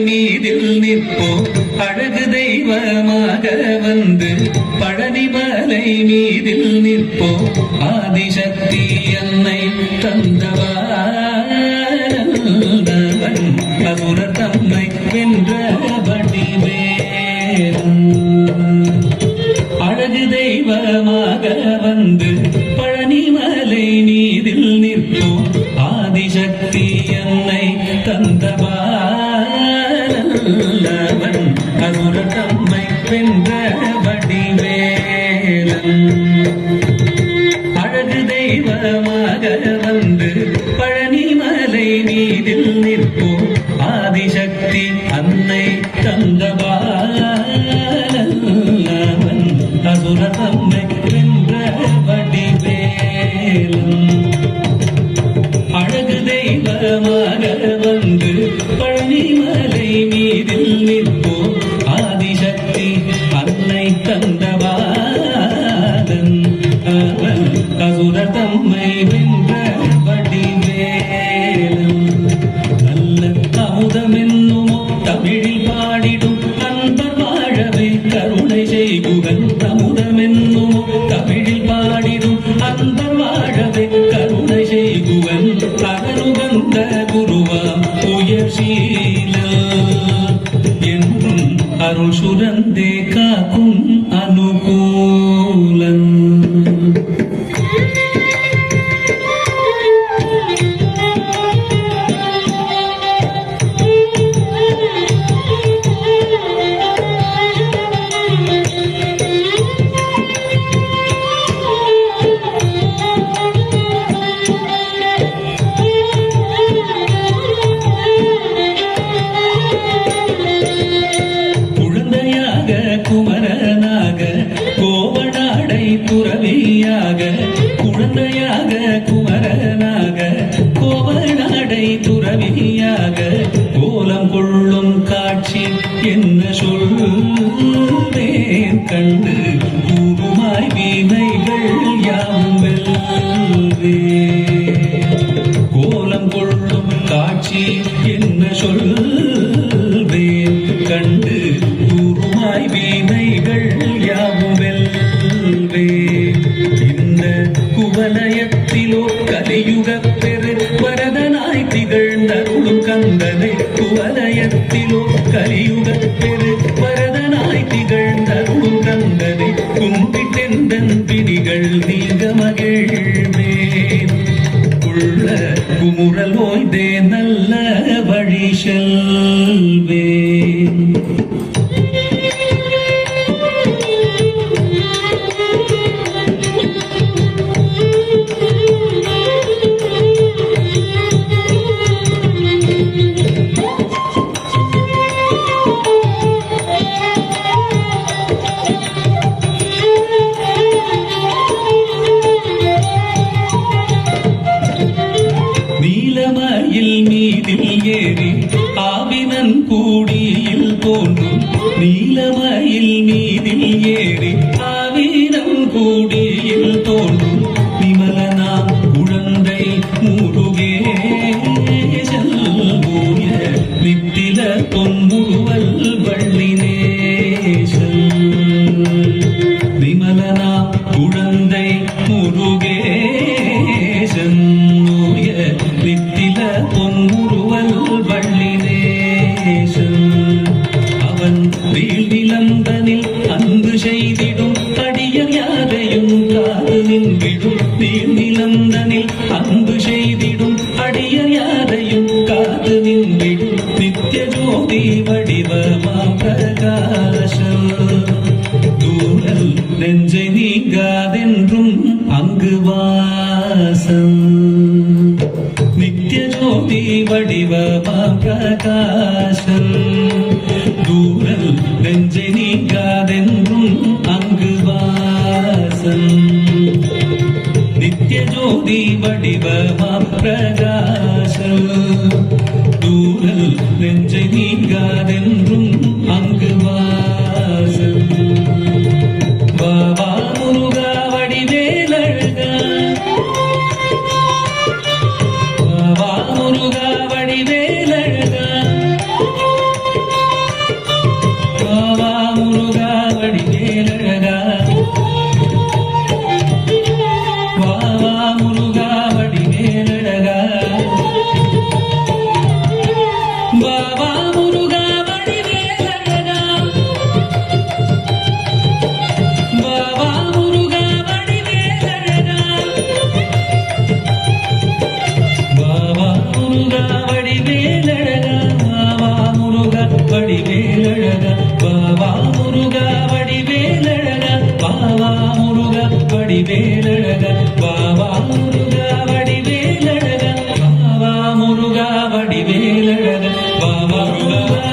மீதில் நிற்போம் அழகு தெய்வமாக வந்து பழனி மலை மீதில் நிற்போம் ஆதிசக்தி என்னை தந்தவன். அசுர தம்மை வென்ற வடிவேலன் அழகு தெய்வமாக வந்து பழனி மலை மீதில் நிற்போம் ஆதிசக்தி என்னை தந்தவா வென்ற வடிவேலன் அழகு தெய்வமாக வந்து பழனிமலை மீதில் நிற்போம். ஆதிசக்தி அன்னை தந்தபாலவன் அசுர தம்மை வென்ற வடிவேலன். அழகு தெய்வமாக வந்து பழனிமலை மீதில் நிற்போம். 无数人的。துறவியாக கோலம் கொள்ளும் காட்சி என்ன சொல்லும் கண்டு குவலயத்திலோ வரதனாய் திகழ்ந்தருளும் கந்தனை கும்பிட்டெந்தன் பிடிகள் நீங்க மகிழ்வேன் உள்ள குமுறல் ஓய்தே நல்ல வழி செல்வே. மீதில் ஏறி ஆவினன் கூடியில் தோன்றும். நீலமயில் மீதில் ஏறி ஆவினன் கூடியில் தோன்றும். விமலனாம் குழந்தை முருகேசல் செல்வோய நித்தில பொன்முருவல் வித்தில பொன்முருவல் வள்ளினேசன் அவன் வீழ்நிலந்தனில் அன்பு செய்திடும் அடியர் யாரையும் காது விடும். வீழ்நிலந்தனில் அன்பு செய்திடும் அடியர் யாரையும் காது விடும். நித்திய ஜோதி வடிவமா பிரகாசம். தூரல் நெஞ்சை நீங்காதென்றும் அங்கு வாசம். ஜோதி பிரகாசம் தூரல் நெஞ்சை நீங்காதென்றும் அங்கு வாசம் நித்திய ஜோதி வடிவமா பிரகாசம் வடிவேலழகன் பாவா முருகா வடிவேலழகன் பாவா முருகா